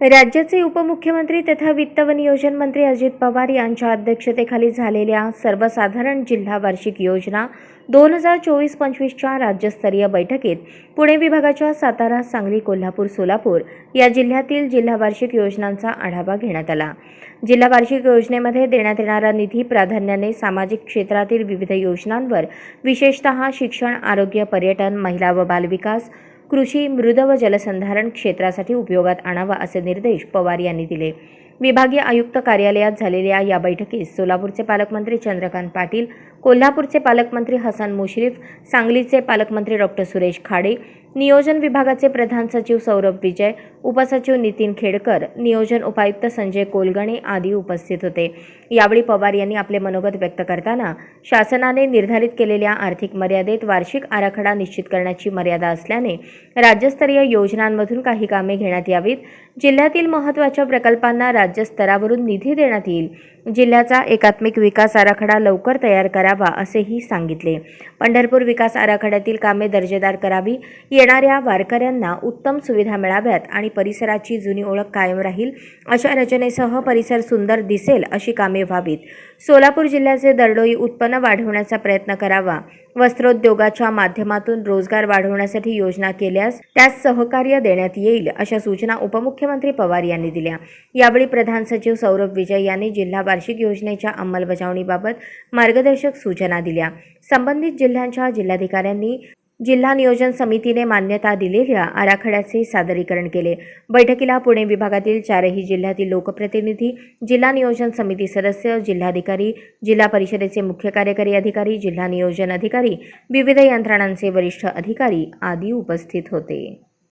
राज्याचे उपमुख्यमंत्री तथा वित्त व नियोजन मंत्री अजित पवार यांच्या अध्यक्षतेखाली झालेल्या सर्वसाधारण जिल्हा वार्षिक योजना दोन हजार चोवीस पंचवीसच्या राज्यस्तरीय बैठकीत पुणे विभागाच्या सातारा सांगली कोल्हापूर सोलापूर या जिल्ह्यातील जिल्हा वार्षिक योजनांचा आढावा घेण्यात आला. जिल्हा वार्षिक योजनेमध्ये देण्यात येणारा निधी प्राधान्याने सामाजिक क्षेत्रातील विविध योजनांवर विशेषतः शिक्षण आरोग्य पर्यटन महिला व बालविकास कृषी मृद व जलसंधारण क्षेत्रासाठी उपयोगात आणावा असे निर्देश पवार यांनी दिले. विभागीय आयुक्त कार्यालयात झालेल्या या बैठकीत सोलापूरचे पालकमंत्री चंद्रकांत पाटील कोल्हापूरचे पालकमंत्री हसन मुश्रीफ सांगलीचे पालकमंत्री डॉक्टर सुरेश खाडे नियोजन विभागाचे प्रधान सचिव सौरभ विजय उपसचिव नितीन खेडकर नियोजन उपायुक्त संजय कोलगणे आदी उपस्थित होते. यावेळी पवार यांनी आपले मनोगत व्यक्त करताना शासनाने निर्धारित केलेल्या आर्थिक मर्यादेत वार्षिक आराखडा निश्चित करण्याची मर्यादा असल्याने राज्यस्तरीय योजनांमधून काही कामे घेण्यात यावीत. जिल्ह्यातील महत्त्वाच्या प्रकल्पांना राज्यस्तरावरून निधी देण्यात येईल. जिल्ह्याचा एकात्मिक विकास आराखडा लवकर तयार करावा असेही सांगितले. पंढरपूर विकास आराखड्यातील कामे दर्जेदार करावी. येणाऱ्या वारकऱ्यांना उत्तम सुविधा मिळाव्यात आणि परिसराची जुनी ओळख कायम राहील अशा रचनेसह परिसर सुंदर दिसेल अशी कामे व्हावीत. सोलापूर जिल्ह्याचे दरडोई उत्पन्न वाढवण्याचा प्रयत्न करावा. वस्त्रोद्योगाच्या माध्यमातून रोजगार वाढवण्यासाठी योजना केल्यास त्यास सहकार्य देण्यात येईल अशा सूचना उपमुख्यमंत्री पवार यांनी दिल्या. यावेळी प्रधान सचिव सौरभ विजय यांनी जिल्हा वार्षिक योजनेच्या अंमलबजावणीबाबत मार्गदर्शक सूचना दिल्या. संबंधित जिल्ह्यांच्या जिल्हाधिकाऱ्यांनी जिल्हा नियोजन समितीने मान्यता दिलेल्या आराखड्याचे सादरीकरण केले. बैठकीला पुणे विभागातील चारही जिल्ह्यातील लोकप्रतिनिधी जिल्हा नियोजन समिती सदस्य जिल्हाधिकारी जिल्हा परिषदेचे मुख्य कार्यकारी अधिकारी जिल्हा नियोजन अधिकारी विविध यंत्रणांचे वरिष्ठ अधिकारी आदी उपस्थित होते.